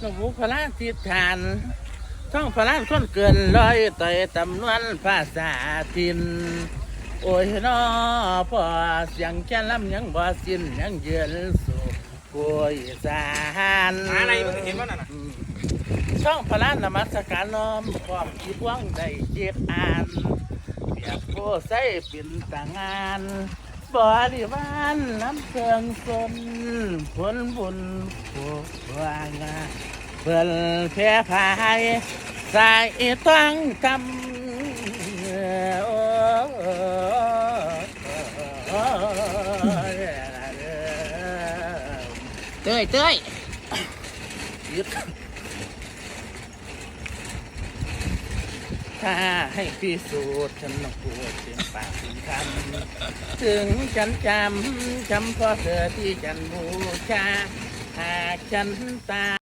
หลวงปู่พระราชิฐานท่องพระราชคนเกินร้อยต่อยตำนวนภาษาทิน โอ้ยน้อพ่อเสียงแค่ลำยังบ่สิ้นยังเยือนสู่ป่วยสารหาอะไรมึงเห็นว่านั่นน่ะช่องพระราชนมัสการน้อมความคิดว่างได้เจ็บอ่านเปียกโพใส่ปิ่นต่างงาน บริวารน้ำเพิงสนผลบุญผู้วางาเปิลแพ้พายใสายต้องทำโอ้เต้ยเต้ยยึด ถ้าให้พิสูจน์ฉันต้องพูดเสียงปากเสียงคำถึงฉันจำจำเพราะเธอที่ฉันบูชาหากฉันตาย